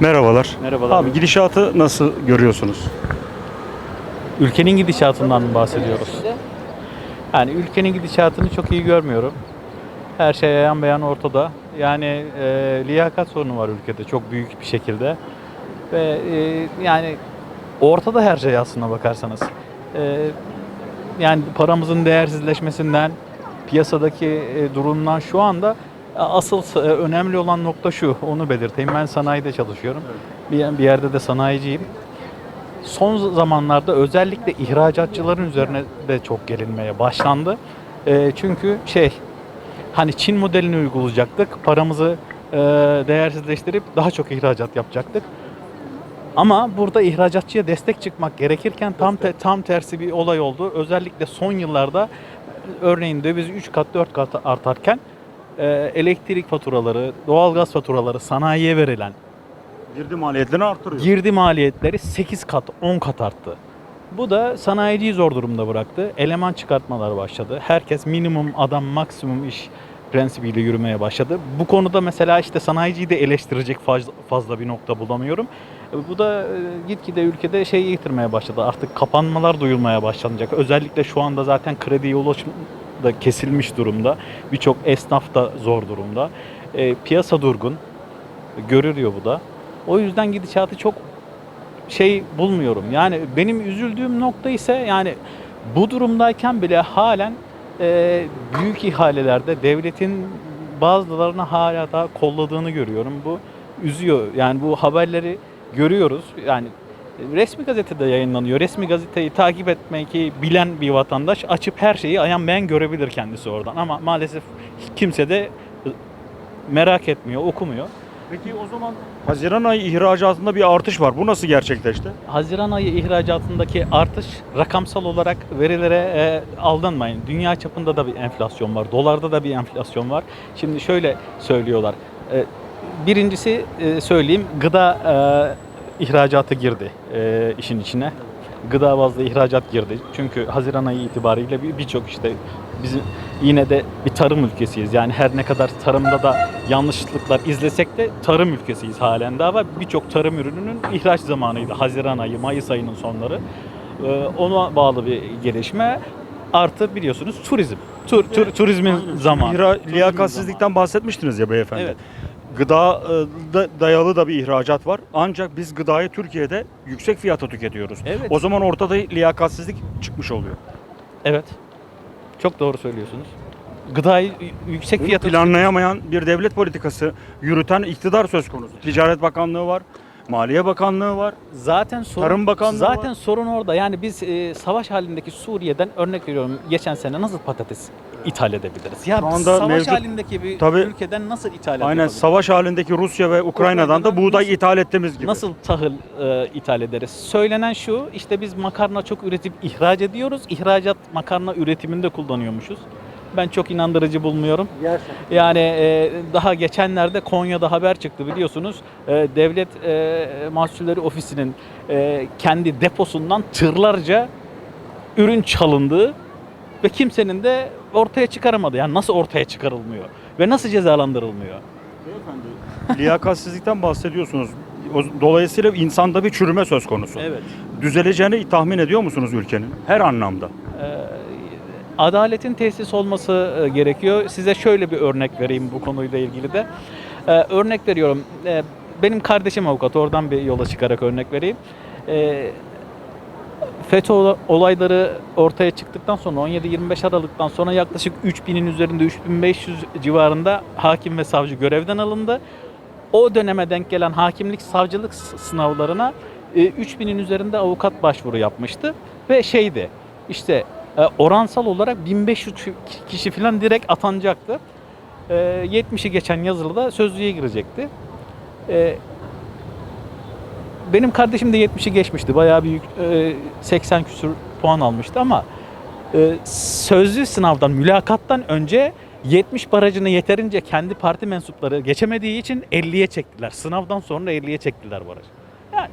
Merhabalar. Merhabalar. Abi gidişatı nasıl görüyorsunuz? Ülkenin gidişatından mı bahsediyoruz? Yani ülkenin gidişatını çok iyi görmüyorum. Her şey ayan beyan ortada. Yani e, liyakat sorunu var ülkede çok büyük bir şekilde. Ve e, yani ortada her şey aslına bakarsanız. E, yani paramızın değersizleşmesinden, piyasadaki e, durumdan şu anda asıl e, önemli olan nokta şu, onu belirteyim. Ben sanayide çalışıyorum. Bir, yerde de sanayiciyim. Son zamanlarda özellikle ihracatçıların üzerine de çok gelinmeye başlandı. E, çünkü şey, hani Çin modelini uygulayacaktık, paramızı e, değersizleştirip daha çok ihracat yapacaktık. Ama burada ihracatçıya destek çıkmak gerekirken tam te- tam tersi bir olay oldu. Özellikle son yıllarda örneğin döviz 3 kat 4 kat artarken elektrik faturaları, doğalgaz faturaları sanayiye verilen Girdi maliyetlerini artırıyor. girdi maliyetleri 8 kat 10 kat arttı. Bu da sanayiciyi zor durumda bıraktı. Eleman çıkartmalar başladı. Herkes minimum adam maksimum iş prensibiyle yürümeye başladı. Bu konuda mesela işte sanayiciyi de eleştirecek fazla, fazla bir nokta bulamıyorum. E, Bu da e, gitgide ülkede şey yitirmeye başladı. Artık kapanmalar duyulmaya başlanacak. Özellikle şu anda zaten krediye ulaşım da kesilmiş durumda. Birçok esnaf da zor durumda. E, piyasa durgun. Görülüyor bu da. O yüzden gidişatı çok şey bulmuyorum. Yani benim üzüldüğüm nokta ise yani bu durumdayken bile halen e, büyük ihalelerde devletin bazılarını hala daha kolladığını görüyorum. Bu üzüyor. Yani bu haberleri görüyoruz. Yani resmi gazetede yayınlanıyor. Resmi gazeteyi takip etmeyi bilen bir vatandaş açıp her şeyi ayan beyan görebilir kendisi oradan. Ama maalesef kimse de merak etmiyor, okumuyor. Peki o zaman Haziran ayı ihracatında bir artış var. Bu nasıl gerçekleşti? Haziran ayı ihracatındaki artış rakamsal olarak verilere e, aldanmayın. Dünya çapında da bir enflasyon var. Dolarda da bir enflasyon var. Şimdi şöyle söylüyorlar. E, birincisi e, söyleyeyim gıda e, ihracatı girdi e, işin içine. Gıda bazlı ihracat girdi. Çünkü Haziran ayı itibariyle bir- birçok işte bizim yine de bir tarım ülkesiyiz. Yani her ne kadar tarımda da yanlışlıklar izlesek de tarım ülkesiyiz halen daha ve birçok tarım ürününün ihraç zamanıydı. Haziran ayı, Mayıs ayının sonları. Ee, ona bağlı bir gelişme. Artı biliyorsunuz turizm. Tur, tur- turizmin zamanı. Turizmin liyakatsizlikten bahsetmiştiniz ya beyefendi. Evet. Gıda e, da dayalı da bir ihracat var. Ancak biz gıdayı Türkiye'de yüksek fiyata tüketiyoruz. Evet. O zaman ortada liyakatsizlik çıkmış oluyor. Evet. Çok doğru söylüyorsunuz. Gıdayı yüksek Bunu fiyata planlayamayan bir devlet politikası yürüten iktidar söz konusu. Ticaret Bakanlığı var, Maliye Bakanlığı var. Zaten sorun, Tarım Bakanlığı zaten var. sorun orada. Yani biz e, savaş halindeki Suriye'den örnek veriyorum. Geçen sene nasıl patates ithal edebiliriz? Ya Şu anda savaş mevcut- halindeki bir Tabii. ülkeden nasıl ithal Aynen edebiliriz? savaş halindeki Rusya ve Ukrayna'dan da Ukrayna'dan buğday nasıl- ithal ettiğimiz gibi. Nasıl tahıl e, ithal ederiz? Söylenen şu, işte biz makarna çok üretip ihraç ediyoruz. İhracat makarna üretiminde kullanıyormuşuz. Ben çok inandırıcı bulmuyorum. Yani e, daha geçenlerde Konya'da haber çıktı biliyorsunuz. E, Devlet e, Mahsulleri Ofisi'nin e, kendi deposundan tırlarca ürün çalındığı ve kimsenin de ortaya çıkaramadı. Yani nasıl ortaya çıkarılmıyor ve nasıl cezalandırılmıyor? Liyakatsizlikten bahsediyorsunuz. Dolayısıyla insanda bir çürüme söz konusu. Evet. Düzeleceğini tahmin ediyor musunuz ülkenin? Her anlamda. Ee, adaletin tesis olması e, gerekiyor. Size şöyle bir örnek vereyim bu konuyla ilgili de. Ee, örnek veriyorum. Ee, benim kardeşim avukat. Oradan bir yola çıkarak örnek vereyim. Ee, FETÖ ola- olayları ortaya çıktıktan sonra 17-25 Aralık'tan sonra yaklaşık 3000'in üzerinde 3500 civarında hakim ve savcı görevden alındı. O döneme denk gelen hakimlik savcılık sınavlarına e, 3000'in üzerinde avukat başvuru yapmıştı ve şeydi işte e, oransal olarak 1500 kişi falan direkt atanacaktı. E, 70'i geçen yazılıda sözlüğe girecekti. E, benim kardeşim de 70'i geçmişti. Bayağı e, 80 küsur puan almıştı ama e, sözlü sınavdan, mülakattan önce 70 barajını yeterince kendi parti mensupları geçemediği için 50'ye çektiler. Sınavdan sonra 50'ye çektiler barajı. Yani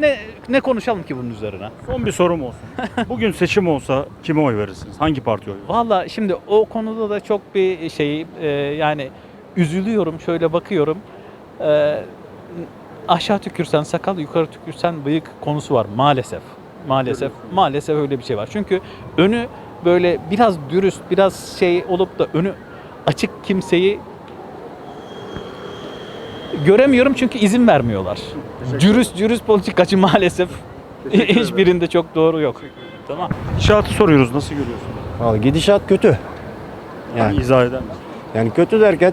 ne ne konuşalım ki bunun üzerine? Son bir sorum olsun. Bugün seçim olsa kime oy verirsiniz? Hangi partiye oy verirsiniz? Valla şimdi o konuda da çok bir şey e, yani üzülüyorum şöyle bakıyorum. E, aşağı tükürsen sakal, yukarı tükürsen bıyık konusu var maalesef. Maalesef. Maalesef öyle bir şey var. Çünkü önü böyle biraz dürüst, biraz şey olup da önü açık kimseyi göremiyorum çünkü izin vermiyorlar. Dürüst dürüst politikacı maalesef hiçbirinde çok doğru yok. Tamam. İnşaatı soruyoruz. Nasıl görüyorsun? Vallahi gidişat kötü. Yani Yani, izah eder misin? yani kötü derken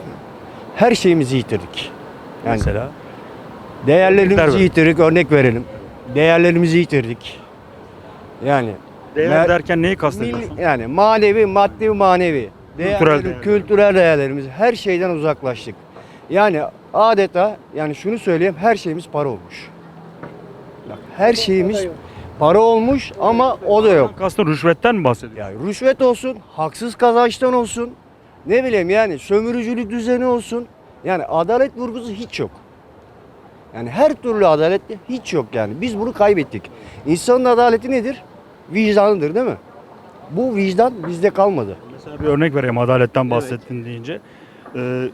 her şeyimizi yitirdik. Yani Mesela değerlerimizi yitirdik, örnek verelim. Değerlerimizi yitirdik. Yani değer Mer- derken neyi kastediyorsun? milli- yani manevi, maddi, manevi. Kültürel değerler. kültürel değerlerimiz her şeyden uzaklaştık. Yani adeta yani şunu söyleyeyim her şeyimiz para olmuş. Bak her şeyimiz para olmuş ama o da yok. Kastın rüşvetten mi bahsediyorsun? Ya rüşvet olsun, haksız kazançtan olsun, ne bileyim yani sömürücülük düzeni olsun. Yani adalet vurgusu hiç yok. Yani her türlü adalet hiç yok yani. Biz bunu kaybettik. İnsanın adaleti nedir? Vicdanıdır değil mi? Bu vicdan bizde kalmadı. Mesela bir örnek vereyim adaletten bahsettin deyince. Ee,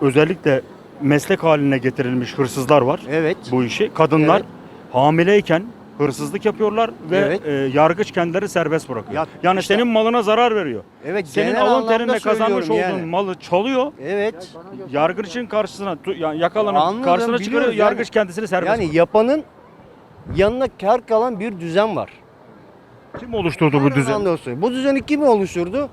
özellikle meslek haline getirilmiş hırsızlar var Evet. bu işi. Kadınlar Evet. hamileyken hırsızlık yapıyorlar ve Evet. e, yargıç kendileri serbest bırakıyor. Ya yani işte- senin malına zarar veriyor. Evet. Senin genel alın anlamda terinle kazanmış olduğun söylüyorum yani. malı çalıyor. Evet. Yargıçın karşısına tu- yani yakalanan Anladım, karşısına çıkarıyor. biliyoruz Yargıç yani. kendisini serbest Yani bırakıyor. yapanın yanına kar kalan bir düzen var. Kim oluşturdu bu Her düzeni? olsun. Bu düzeni kim oluşturdu?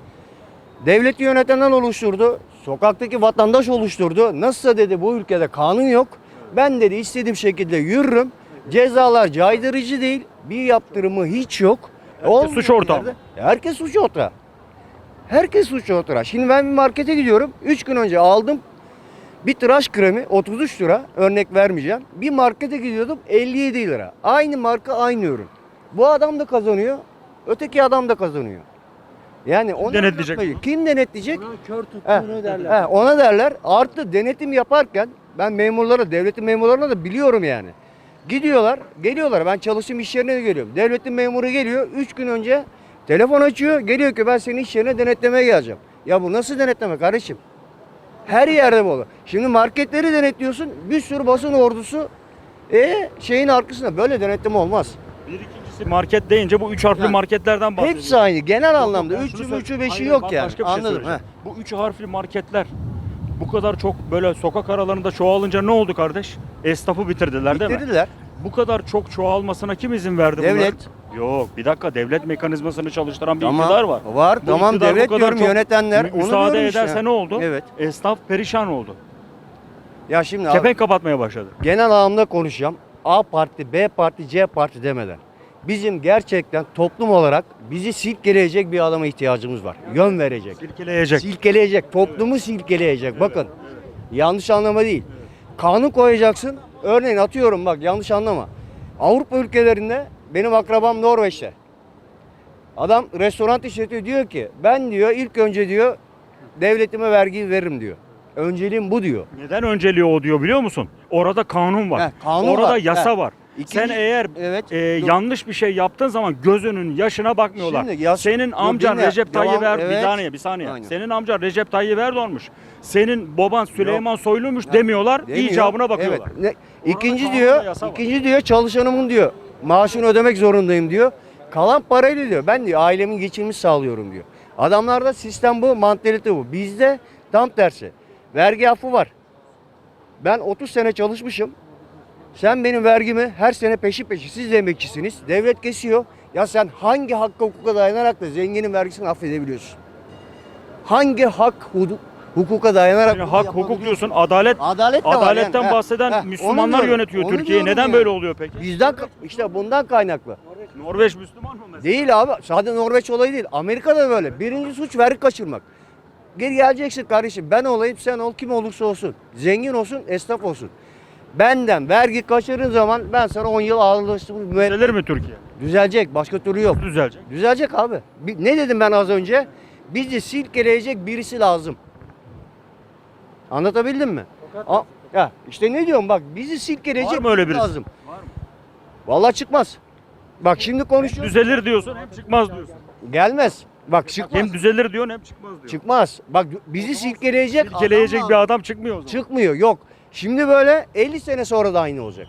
Devleti yönetenler oluşturdu. Sokaktaki vatandaş oluşturdu. Nasılsa dedi bu ülkede kanun yok. Ben dedi istediğim şekilde yürürüm. Cezalar caydırıcı değil. Bir yaptırımı hiç yok. Olmayan suç ortağı. yerde- Herkes suç ortağı. Herkes suç ortağı. Şimdi ben bir markete gidiyorum. 3 gün önce aldım bir tıraş kremi 33 lira. Örnek vermeyeceğim. Bir markete gidiyordum 57 lira. Aynı marka aynı ürün. Bu adam da kazanıyor. Öteki adam da kazanıyor. Yani onu denetleyecek bunu? Kim denetleyecek? Kör He, tuttuğunu derler. he, ona derler. Artı denetim yaparken ben memurlara, devletin memurlarına da biliyorum yani. Gidiyorlar, geliyorlar. Ben çalıştığım iş yerine de geliyorum. Devletin memuru geliyor. 3 gün önce telefon açıyor. Geliyor ki ben senin iş yerine denetlemeye geleceğim. Ya bu nasıl denetleme kardeşim? Her yerde bu olur. Şimdi marketleri denetliyorsun. Bir sürü basın ordusu e şeyin arkasında böyle denetleme olmaz. Bir ikincisi market deyince bu üç harfli Ha. marketlerden bahsediyoruz. Hepsi aynı. Genel Yok, anlamda. ben Üçü, şunu üçü, beşi Hayır, yok bak yani. başka bir şey Anladım. söyleyeceğim. Bu üç harfli marketler bu kadar çok böyle sokak aralarında çoğalınca ne oldu kardeş? Esnafı bitirdiler değil mi? Bitirdiler. Bu kadar çok çoğalmasına kim izin verdi bunların? Devlet. Yok bir dakika devlet mekanizmasını çalıştıran bir iktidar var. Var. Bu tamam iktidar bu devlet kadar diyorum çok yönetenler. mü- onu müsaade diyorum işte. ederse ne oldu? Evet. Esnaf perişan oldu. Ya şimdi abi, Kepenk kapatmaya başladı. genel anlamda konuşacağım. A parti, B parti, C parti demeden. Bizim gerçekten toplum olarak bizi silkeleyecek bir adama ihtiyacımız var. Yön verecek. Silkeleyecek. Silkeleyecek. Toplumu silkeleyecek. Bakın. Yanlış anlama değil. Kanun koyacaksın. Örneğin atıyorum bak yanlış anlama. Avrupa ülkelerinde benim akrabam Norveç'te. Adam restoran işletiyor diyor ki ben diyor ilk önce diyor devletime vergi veririm diyor. Önceliğim bu diyor. Neden önceliği o diyor biliyor musun? Orada kanun var. Heh, kanun Orada var. yasa Heh. var. İkinci- Sen eğer evet. e, Dur. yanlış bir şey yaptığın zaman gözünün yaşına bakmıyorlar. Şimdi yas- Senin amcan dinle. Recep Tayyip Erdoğan bir evet. saniye bir saniye. Aynen. Senin amcan Recep Tayyip Erdoğan'mış. Senin baban Süleyman Soylu'muş demiyorlar. Demiyor. icabına bakıyorlar. Evet. Ne- İkinci diyor, var. ikinci diyor çalışanımın diyor maaşını ödemek zorundayım diyor. Kalan parayla diyor ben diyor ailemin geçimini sağlıyorum diyor. Adamlarda sistem bu, mantalite bu. Bizde tam tersi. Vergi affı var. Ben 30 sene çalışmışım. Sen benim vergimi her sene peşi peşi siz de emekçisiniz. Devlet kesiyor. Ya sen hangi hakka hukuka dayanarak da zenginin vergisini affedebiliyorsun? Hangi hak hukuka dayanarak bunu hak hukuk diyorsun. Adalet Adalet adaletten yani. Bahseden heh, Müslümanlar diyorum, yönetiyor Türkiye'yi. Neden yani. böyle oluyor peki? Bizden işte bundan kaynaklı. Norveç Müslüman mı mesela? Değil abi. Sadece Norveç olayı değil. Amerika'da böyle. Birinci suç vergi kaçırmak. Geri geleceksin kardeşim. Ben olayım sen ol kim olursa olsun. Zengin olsun esnaf olsun. Benden vergi kaçırdığın zaman ben sana 10 yıl ağırlaştırmış müebbet. Düzelir mi Türkiye? Düzelecek. Başka türlü yok. Düzelecek. Düzelecek abi. Bi- Ne dedim ben az önce? Bizi silkeleyecek birisi lazım. Anlatabildim mi? A- ya işte ne diyorum bak bizi silkeleyecek Var mı öyle birisi lazım. Var mı? Vallahi çıkmaz. Bak şimdi konuşuyoruz. Düzelir diyorsun hem çıkmaz diyorsun. Gelmez. Bak çıkmaz. Hem düzelir diyorsun hem çıkmaz diyorsun. Çıkmaz. Bak bizi silkeleyecek Silkeleyecek adam bir lazım. adam çıkmıyor o zaman. Çıkmıyor. Yok. Şimdi böyle 50 sene sonra da aynı olacak.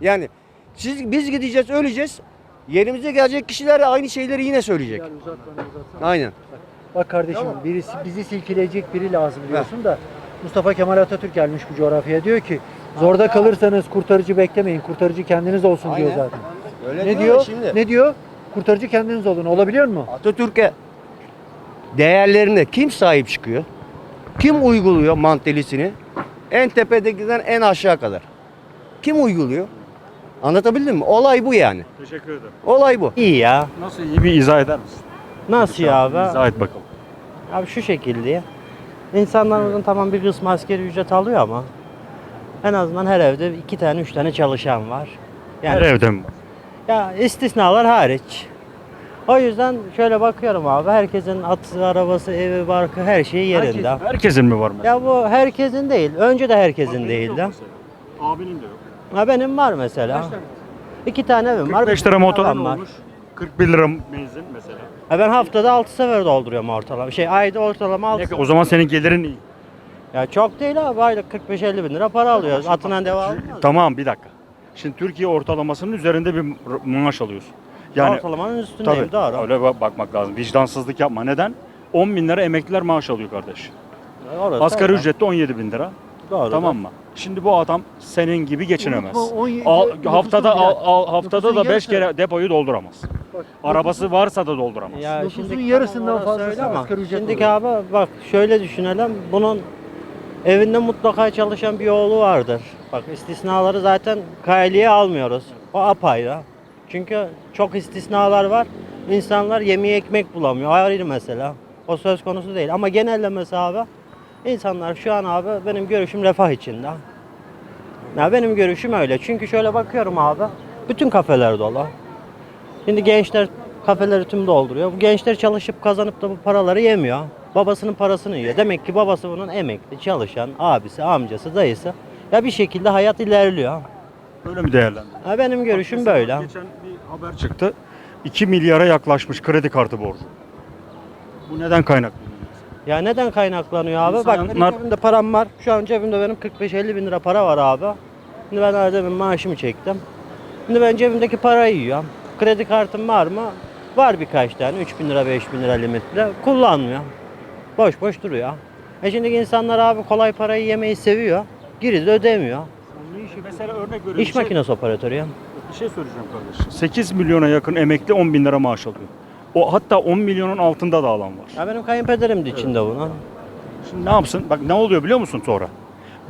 Yani siz biz gideceğiz, öleceğiz. Yerimize gelecek kişiler de aynı şeyleri yine söyleyecek. Yani uzatma, uzatma. Aynen. Bak kardeşim Tamam. birisi bizi silkeleyecek biri lazım diyorsun da Mustafa Kemal Atatürk gelmiş bu coğrafyaya diyor ki zorda kalırsanız kurtarıcı beklemeyin. Kurtarıcı kendiniz olsun diyor Aynen. zaten. Öyle Ne diyor? Şimdi. Ne diyor? Kurtarıcı kendiniz olun. Olabiliyor mu? Atatürk'e değerlerine kim sahip çıkıyor? Kim uyguluyor mantalisini? En tepedekiden en aşağı kadar. Kim uyguluyor? Anlatabildim mi? Olay bu yani. Teşekkür ederim. Olay bu. İyi ya. Nasıl iyi bir izah eder misin? Nasıl ya abi? İzah et bakalım. Abi şu şekilde. İnsanlarımızın tamam bir kısmı askeri ücret alıyor ama en azından her evde iki tane üç tane çalışan var. Yani Her evde mi ya istisnalar hariç. O yüzden şöyle bakıyorum abi herkesin atı, arabası, evi, barkı her şeyi yerinde. Herkes- herkesin mi var mesela? Ya bu herkesin değil. Önce de herkesin değildi. Abinin de yok. Ha benim var mesela. İki tane evim var. 45 bir lira tane arabam var. olmuş. 41 lira benzin mesela. Ha ben haftada 6 sefer dolduruyorum ortalama. Şey ayda ortalama 6 Ne- O zaman senin gelirin iyi. Ya çok değil abi aylık 45-50 bin lira para alıyoruz. Atından devam. Tamam bir dakika. Şimdi Türkiye ortalamasının üzerinde bir maaş alıyorsun. Yani Ortalamanın üstündeyim tabii doğru. öyle bak- bakmak lazım. Vicdansızlık yapma. Neden? 10 bin lira emekliler maaş alıyor kardeş. Orası Asgari öyle. ücrette 17 bin lira. Doğru. Tamam mı? Şimdi bu adam senin gibi geçinemez. Unutma, on- Al- nüfusun haftada al- al- haftada nüfusun da 5 yarısı. kere depoyu dolduramaz. Bak, Arabası varsa da dolduramaz. Ya Nüfusun şimdi yarısından tamam, fazlası öyle ama asgari ücret Şimdiki abi bak şöyle düşünelim. Bunun evinde mutlaka çalışan bir oğlu vardır. Bak istisnaları zaten kayleye almıyoruz. O apayrı. Çünkü çok istisnalar var. İnsanlar yemeğe ekmek bulamıyor. Ayrı mesela. O söz konusu değil. Ama genellemesi abi insanlar şu an abi benim görüşüm refah içinde. Ya benim görüşüm öyle. Çünkü şöyle bakıyorum abi. Bütün kafeler dolu. Şimdi gençler kafeleri tüm dolduruyor. Bu gençler çalışıp kazanıp da bu paraları yemiyor. Babasının parasını yiyor. Demek ki babası bunun emekli, çalışan, abisi, amcası, dayısı. Ya bir şekilde hayat ilerliyor. Öyle mi değerlendiriyorsun? Benim görüşüm Mesela böyle. Geçen haber çıktı. 2 milyara yaklaşmış kredi kartı borcu. Bu neden kaynaklı? Ya neden kaynaklanıyor abi? Bak benim İnsanlar- cebimde param var. Şu an cebimde benim 45-50 bin lira para var abi. Şimdi ben her demin maaşımı çektim. Şimdi ben cebimdeki parayı yiyorum. Kredi kartım var mı? Var birkaç tane. 3 bin lira 5 bin lira limitli. Kullanmıyor. Boş boş duruyor. E şimdiki insanlar abi kolay parayı yemeyi seviyor. Geri de ödemiyor. Mesela örnek veriyorum. İş makinesi operatörü ya. Bir şey söyleyeceğim kardeşim. 8 milyona yakın emekli 10 bin lira maaş alıyor. O hatta 10 milyonun altında da alan var. Ya benim kayınpederim de içinde bunun. Şimdi ne yapsın? Bak ne oluyor biliyor musun sonra?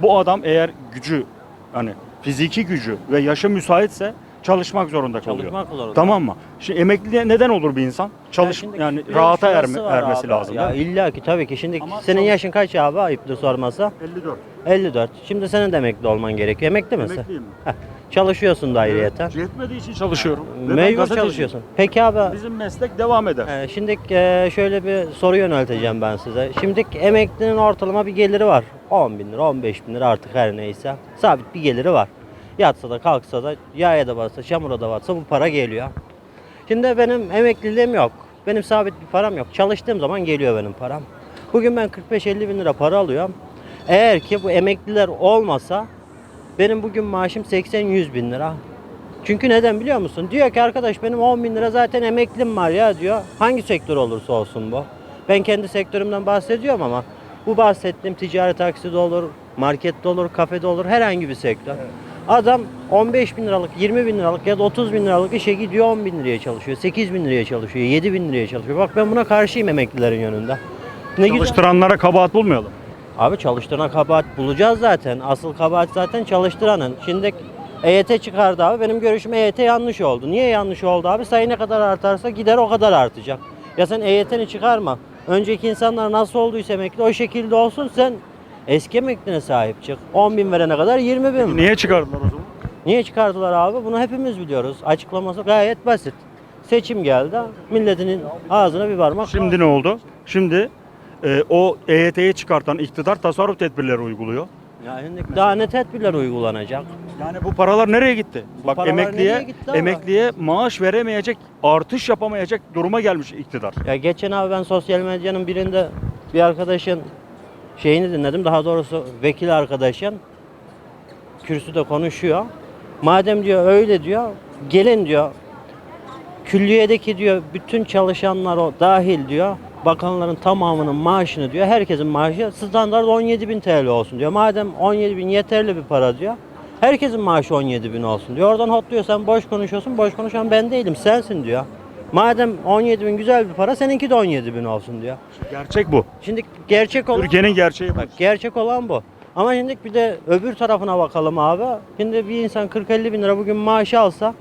Bu adam eğer gücü hani fiziki gücü ve yaşı müsaitse çalışmak zorunda kalıyor. Çalışmak zorunda. Tamam mı? Şimdi emekli neden olur bir insan? Çalış şimdi yani bir rahata şurası erme, var ermesi abi. lazım. Ya değil mi? illa ki tabii ki. Şimdi Ama senin yaşın kaç abi ayıptır sormasa? 54. 54. Şimdi senin de emekli olman gerekiyor. Emekli misin? Emekliyim. Heh, Çalışıyorsun da ayrıyeten. Yetmediği için çalışıyorum. Ve ben Mecbur gazeteciyim. çalışıyorsun. Peki abi Bizim meslek devam eder. e, şimdi e, şöyle bir soru yönelteceğim ben size. Şimdi emeklinin ortalama bir geliri var. 10 bin lira, 15 bin lira artık her neyse. Sabit bir geliri var. Yatsa da kalksa da yağya da batsa, çamura da batsa bu para geliyor. Şimdi benim emekliliğim yok. Benim sabit bir param yok. Çalıştığım zaman geliyor benim param. Bugün ben 45-50 bin lira para alıyorum. Eğer ki bu emekliler olmasa benim bugün maaşım 80-100 bin lira. Çünkü neden biliyor musun? Diyor ki arkadaş benim 10 bin lira zaten emeklim var ya diyor. Hangi sektör olursa olsun bu. Ben kendi sektörümden bahsediyorum ama bu bahsettiğim ticaret takside olur, markette olur, kafede olur, herhangi bir sektör. Adam 15 bin liralık, 20 bin liralık ya da 30 bin liralık işe gidiyor 10 bin liraya çalışıyor, 8 bin liraya çalışıyor, 7 bin liraya çalışıyor. Bak ben buna karşıyım emeklilerin yönünde. Ne güzel. Çalıştıranlara kabahat bulmayalım. Abi çalıştırana kabahat bulacağız zaten. Asıl kabahat zaten çalıştıranın. Şimdi EYT çıkardı abi. Benim görüşüm EYT yanlış oldu. Niye yanlış oldu abi? Sayı ne kadar artarsa gider o kadar artacak. Ya sen EYT'ni çıkarma. Önceki insanlar nasıl olduysa emekli o şekilde olsun sen eski emekline sahip çık. 10 bin verene kadar 20 bin. Niye çıkardılar o zaman? Niye çıkardılar abi? Bunu hepimiz biliyoruz. Açıklaması gayet basit. Seçim geldi. Milletinin ağzına bir parmak. Şimdi ne oldu? Şimdi e, o EYT'yi çıkartan iktidar tasarruf tedbirleri uyguluyor. Ya şimdi daha ne tedbirler uygulanacak? Yani bu paralar nereye gitti? Bak paralar emekliye nereye gitti ama? emekliye maaş veremeyecek, artış yapamayacak duruma gelmiş iktidar. Ya geçen abi ben sosyal medyanın birinde bir arkadaşın şeyini dinledim. Daha doğrusu vekil arkadaşın kürsüde konuşuyor. Madem diyor öyle diyor, gelin diyor. Külliyedeki diyor bütün çalışanlar o dahil diyor. Bakanların tamamının maaşını diyor. Herkesin maaşı standart 17 bin TL olsun diyor. Madem 17 bin yeterli bir para diyor. Herkesin maaşı 17 bin olsun diyor. Oradan hotluyor sen boş konuşuyorsun. Boş konuşan ben değilim sensin diyor. Madem 17 bin güzel bir para seninki de 17 bin olsun diyor. Gerçek bu. Şimdi gerçek olan... Türkiye'nin gerçeği bu. Bak gerçek olan bu. Ama şimdi bir de öbür tarafına bakalım abi. Şimdi bir insan 40-50 bin lira bugün maaşı alsa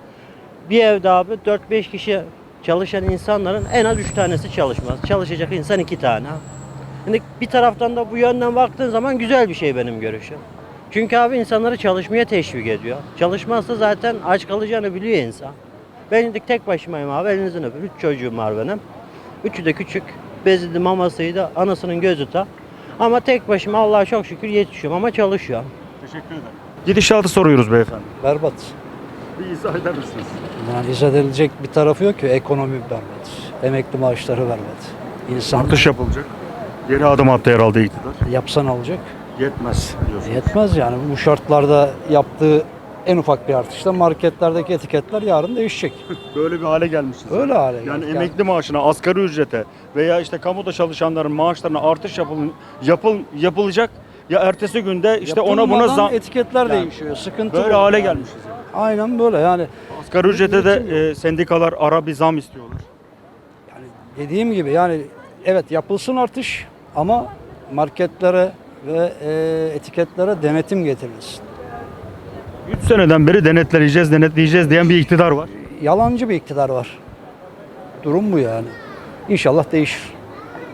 bir evde abi 4-5 kişi çalışan insanların en az 3 tanesi çalışmaz. Çalışacak insan 2 tane. Şimdi bir taraftan da bu yönden baktığın zaman güzel bir şey benim görüşüm. Çünkü abi insanları çalışmaya teşvik ediyor. Çalışmazsa zaten aç kalacağını biliyor insan. Ben tek başımayım abi elinizin öpür. 3 çocuğum var benim. Üçü de küçük. Bezidi mamasıydı. Anasının gözü ta. Ama tek başıma Allah'a çok şükür yetişiyorum ama çalışıyorum. Teşekkür ederim. Gidişatı soruyoruz beyefendi. Berbat. Bir izah eder misiniz? Yani izah edilecek bir tarafı yok ki. Ekonomi berbat. Emekli maaşları berbat. İnsan Artış yapılacak. Geri adım attı herhalde iktidar. yapsan alacak. Yetmez diyorsunuz. Yetmez yani. Bu şartlarda yaptığı en ufak bir artışta marketlerdeki etiketler yarın değişecek. Böyle bir hale gelmişiz. Öyle hale Yani geldik. emekli maaşına, asgari ücrete veya işte kamuda çalışanların maaşlarına artış yapıl, yapıl, yapılacak ya ertesi günde işte ona buna Yapılmadan zam etiketler Yani değişiyor. Sıkıntı böyle bu. hale Yani gelmişiz. yani. Aynen böyle yani. Asgari ücrete de e, sendikalar ara bir zam istiyorlar. yani dediğim gibi yani evet yapılsın artış ama marketlere ve e, etiketlere denetim getirilsin. 3 seneden beri denetleyeceğiz, denetleyeceğiz diyen bir iktidar var. Yalancı bir iktidar var. Durum bu yani. İnşallah değişir.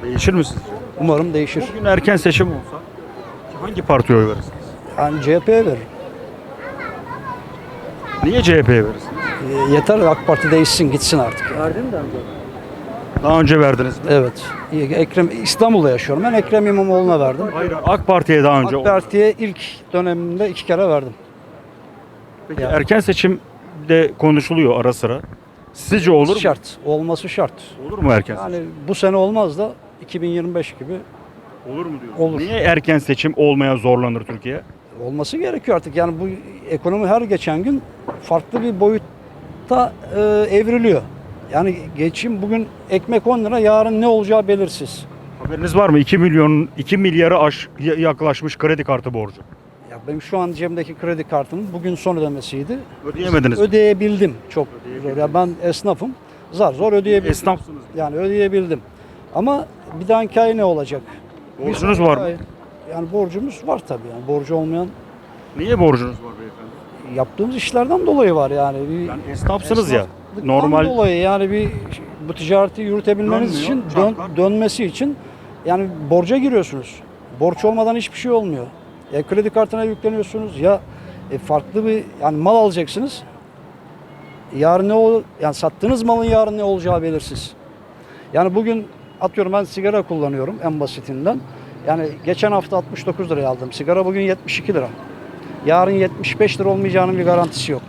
Değişir mi sizce? Umarım değişir. Bugün erken seçim olsa hangi partiye oy verirsiniz? Yani CHP'ye verir. Niye CHP'ye verirsiniz? E, yeter AK Parti değişsin gitsin artık. Verdin mi daha önce? Daha önce verdiniz mi? Evet. Ekrem İstanbul'da yaşıyorum. Ben Ekrem İmamoğlu'na verdim. Hayır, AK Parti'ye daha önce. AK Parti'ye ilk döneminde iki kere verdim. Peki Ya. erken seçim de konuşuluyor ara sıra. Sizce olur mu? Şart. Olması şart. Olur mu erken seçim? Yani bu sene olmaz da 2025 gibi Olur mu diyorsun? Olur. Niye erken seçim olmaya zorlanır Türkiye? Olması gerekiyor artık. Yani bu ekonomi her geçen gün farklı bir boyutta e, evriliyor. Yani geçim bugün ekmek 10 lira yarın ne olacağı belirsiz. Haberiniz var mı? 2 milyon 2 milyara aş, yaklaşmış kredi kartı borcu. Ya benim şu an cebimdeki kredi kartımın bugün son ödemesiydi. Ödeyemediniz. mi? Ödeyebildim çok zor. Ya ben esnafım. Zar zor ödeyebildim. Esnafsınız. Yani ödeyebildim. Ama bir dahaki ay ne olacak? Borcunuz var mı? ay- Yani borcumuz var tabii. Yani borcu olmayan Niye borcunuz var beyefendi? yaptığımız işlerden dolayı var yani. Bir Yani esnafsınız ya. esnaflıktan Normal dolayı yani bir bu ticareti yürütebilmeniz Dönmüyor, için dön- çarklar. dönmesi için yani borca giriyorsunuz. Borç olmadan hiçbir şey olmuyor. Ya kredi kartına yükleniyorsunuz ya e, farklı bir yani mal alacaksınız. Yarın ne ol yani sattığınız malın yarın ne olacağı belirsiz. Yani bugün atıyorum ben sigara kullanıyorum en basitinden. Yani geçen hafta 69 liraya aldım. Sigara bugün 72 lira. Yarın 75 lira olmayacağının bir garantisi yok.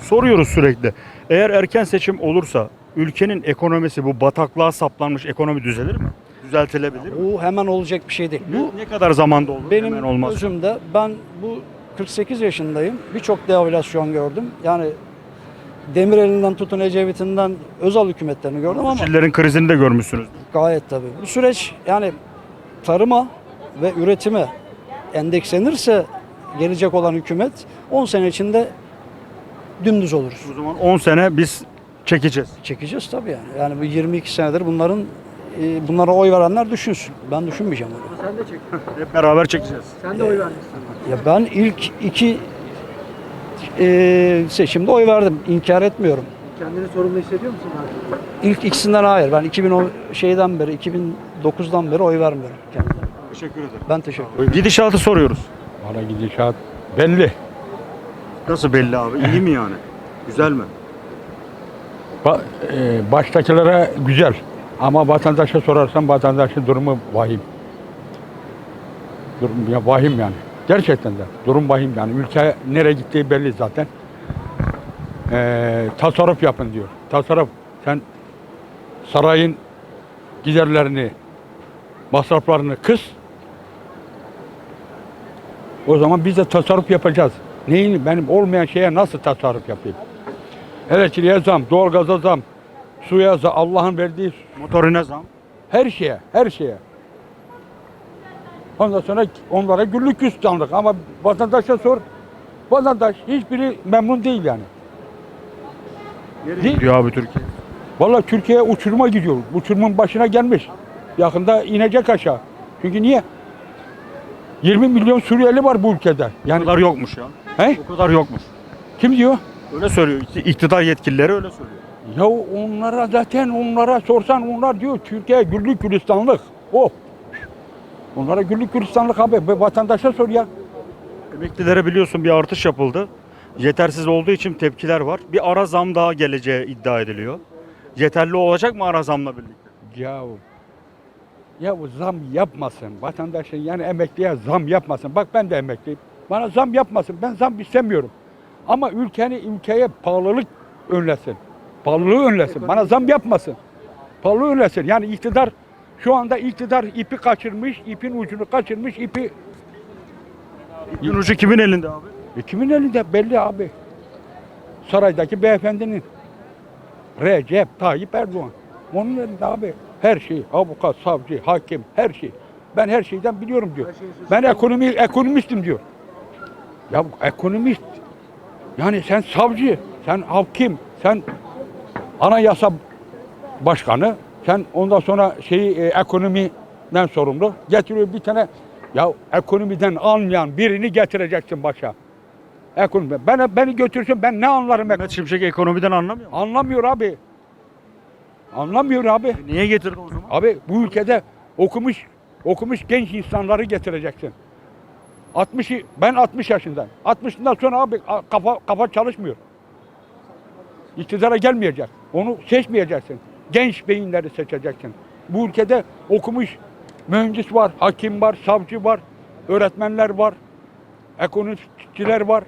soruyoruz sürekli. Eğer erken seçim olursa ülkenin ekonomisi bu bataklığa saplanmış ekonomi düzelir mi? Düzeltilebilir mi? Bu hemen olacak bir şey değil. Bu ne kadar zamanda olur? benim Hemen olmaz. gözümde ben bu 48 yaşındayım. Birçok devalüasyon gördüm. Yani Demirel'inden tutun Ecevit'inden özel hükümetlerini gördüm ama Çillerin krizini de görmüşsünüz. gayet tabii. Bu süreç yani tarıma ve üretime endekslenirse gelecek olan hükümet 10 sene içinde dümdüz oluruz. O zaman 10 sene biz çekeceğiz. Çekeceğiz tabii yani. Yani bu 22 senedir bunların e, bunlara oy verenler düşünsün. Ben düşünmeyeceğim onu. Sen de çek. Hep beraber çekeceğiz. Sen de oy vermişsin. Ya ben ilk iki e, seçimde oy verdim. İnkar etmiyorum. Kendini sorumlu hissediyor musun artık? İlk ikisinden hayır. Ben 2010 şeyden beri 2009'dan beri oy vermiyorum kendime. Teşekkür ederim. Ben teşekkür ederim. Gidişatı soruyoruz. Bana gidişat belli. Nasıl belli abi? İyi mi yani? Güzel mi? Ba- e, baştakilere güzel. Ama vatandaşa sorarsan vatandaşın durumu vahim. Durum ya vahim yani. Gerçekten de durum vahim yani. Ülke nereye gittiği belli zaten. E, tasarruf yapın diyor. Tasarruf. Sen sarayın giderlerini, masraflarını kıs. O zaman biz de tasarruf yapacağız. Neyini benim olmayan şeye nasıl tasarruf yapayım? Elektriğe zam, doğalgaza zam, suya zam, Allah'ın verdiği Motorine zam. her şeye, her şeye. Ondan sonra onlara güllük gülistanlık ama vatandaşa sor. Vatandaş hiçbiri memnun değil yani. Değil. Diyor abi Türkiye. Vallahi Türkiye uçuruma gidiyor. Uçurumun başına gelmiş. Yakında inecek aşağı. Çünkü niye? 20 milyon Suriyeli var bu ülkede. O Yani kadar yokmuş ya. he? O kadar yokmuş. Kim diyor? Öyle söylüyor. İktidar yetkilileri öyle söylüyor. Ya onlara zaten onlara sorsan onlar diyor Türkiye güllük gülistanlık. Oh. Onlara güllük gülistanlık abi. Vatandaşa sor ya. Emeklilere biliyorsun bir artış yapıldı. Yetersiz olduğu için tepkiler var. Bir ara zam daha geleceği iddia ediliyor. Yeterli olacak mı ara zamla birlikte? Ya ya bu zam yapmasın. Vatandaşın yani emekliye zam yapmasın. Bak ben de emekliyim. Bana zam yapmasın. Ben zam istemiyorum. Ama ülkeni ülkeye pahalılık önlesin. Pahalılığı önlesin. Bana zam yapmasın. Pahalılığı önlesin. Yani iktidar şu anda iktidar ipi kaçırmış, ipin ucunu kaçırmış, ipi İpin ucu kimin elinde abi? E kimin elinde belli abi. Saraydaki beyefendinin. Recep Tayyip Erdoğan. Onun elinde abi. Her şey. Avukat, savcı, hakim, her şey. Ben her şeyden biliyorum diyor. Ben ekonomi ekonomistim diyor. Ya ekonomist. Yani sen savcı, sen hakim, sen anayasa başkanı, sen ondan sonra şeyi e, ekonomiden sorumlu. Getiriyor bir tane ya ekonomiden anlayan birini getireceksin başa. Ekonomi. Ben, beni götürsün ben ne anlarım ekonomi. Mehmet Şimşek ekonomiden anlamıyor mu? Anlamıyor abi. Anlamıyor abi. Niye getirdi o zaman? Abi bu ülkede okumuş okumuş genç insanları getireceksin. 60'ı ben 60 yaşındayım. 60'ından sonra abi kafa kafa çalışmıyor. İktidara gelmeyecek. Onu seçmeyeceksin. Genç beyinleri seçeceksin. Bu ülkede okumuş mühendis var, hakim var, savcı var, öğretmenler var, ekonomistçiler var.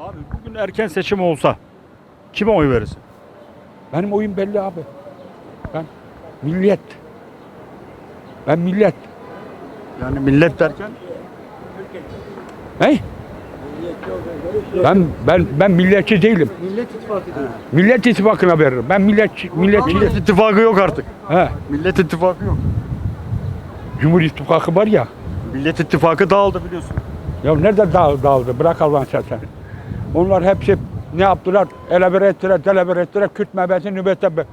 Abi bugün erken seçim olsa kime oy verirsin? Benim oyun belli abi. Ben millet. Ben millet. Yani millet derken Hey? Ben ben ben milliyetçi değilim. Millet İttifakı diyor. Millet İttifakı'na veririm. Ben milletçi milletçi. Millet İttifakı yok artık. He. Millet İttifakı yok. Cumhur İttifakı var ya. Millet İttifakı dağıldı biliyorsun. Ya nerede dağ, dağıldı? Bırak Allah'ın sen. Onlar hepsi ne yaptılar? Eleber ettiler, deleber ettiler. Kürt mebeti nöbete be-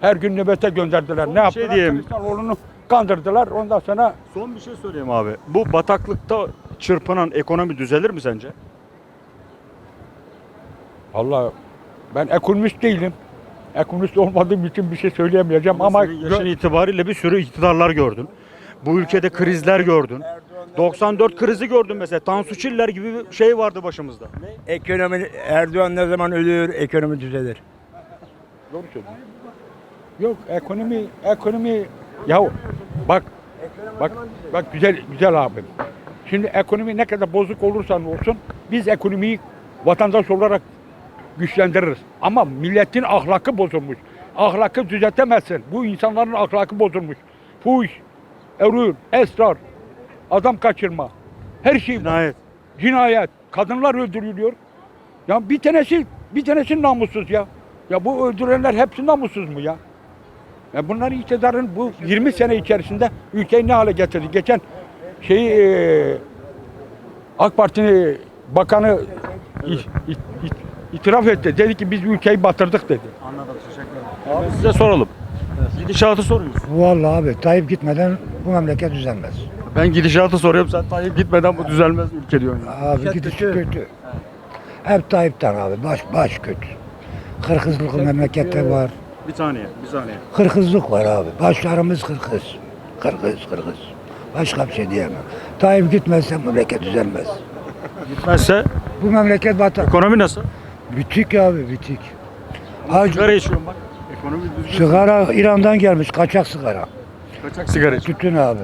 her gün nöbete gönderdiler. Ne şey yaptılar? diyeyim. Kılıçdaroğlu'nu kandırdılar. Ondan sonra Son bir şey söyleyeyim abi. Bu bataklıkta çırpınan ekonomi düzelir mi sence? Allah ben ekonomist değilim. Ekonomist olmadığım için bir şey söyleyemeyeceğim ama Senin yaşın itibariyle bir sürü iktidarlar gördün. Bu ülkede krizler gördün. 94 krizi gördün mesela. Tansu Çiller gibi bir şey vardı başımızda. Ekonomi Erdoğan ne zaman ölür ekonomi düzelir. Doğru söylüyorsun. Yok ekonomi ekonomi ya bak bak bak güzel güzel abim. Şimdi ekonomi ne kadar bozuk olursan olsun biz ekonomiyi vatandaş olarak güçlendiririz. Ama milletin ahlakı bozulmuş. Ahlakı düzeltemezsin. Bu insanların ahlakı bozulmuş. Fuş, erür, esrar, adam kaçırma. Her şey var. Cinayet. cinayet, kadınlar öldürülüyor. Ya bir tanesi, bir tanesi namussuz ya. Ya bu öldürenler hepsi namussuz mu ya? Ya bunlar iktidarın bu 20 sene içerisinde ülkeyi ne hale getirdi? Geçen şeyi e, AK Parti'nin bakanı i- i- i- itiraf etti. Dedi ki biz ülkeyi batırdık dedi. Anladım. Teşekkür ederim. Abi size soralım. Gidişatı soruyoruz. Vallahi abi Tayyip gitmeden bu memleket düzelmez. Ben gidişatı soruyorum. Sen Tayyip gitmeden bu düzelmez ülke diyorsun. ya. Abi gidiş kötü. Hep Tayyip'ten abi. Baş baş kötü. Kırkızlık memlekette var. Bir saniye. Bir saniye. Kırkızlık var abi. Başlarımız kırkız. Kırkız kırkız. Başka bir şey diyemem. Tayyip gitmezse memleket düzelmez. Gitmezse Bu memleket batar. ekonomi nasıl? Bitik abi bitik. Hacı, Sigara içiyorum bak. Ekonomi düzgün. sigara İran'dan gelmiş. Kaçak sigara. Kaçak sigara içiyorum. Tütün abi.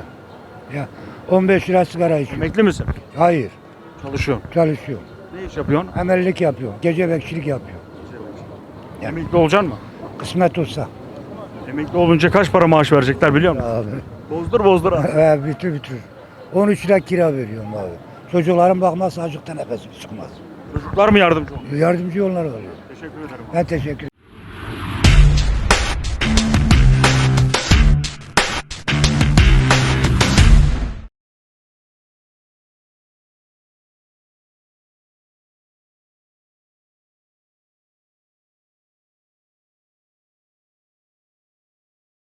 Ya 15 lira sigara içiyor. Emekli misin? Hayır. Çalışıyorum. Çalışıyorum. Ne iş yapıyorsun? Emellik yapıyorum. Gece bekçilik yapıyorum. Emekli olacaksın mı? Kısmet olsa. Emekli olunca kaç para maaş verecekler biliyor musun? Abi. Bozdur bozdur abi. He, bitir bitir. 13 lira kira veriyorum abi. Çocukların bakmazsa acıktan nefesim çıkmaz. Çocuklar mı yardımcı oluyor? Yardımcı onlar oluyor. Teşekkür ederim. Ben teşekkür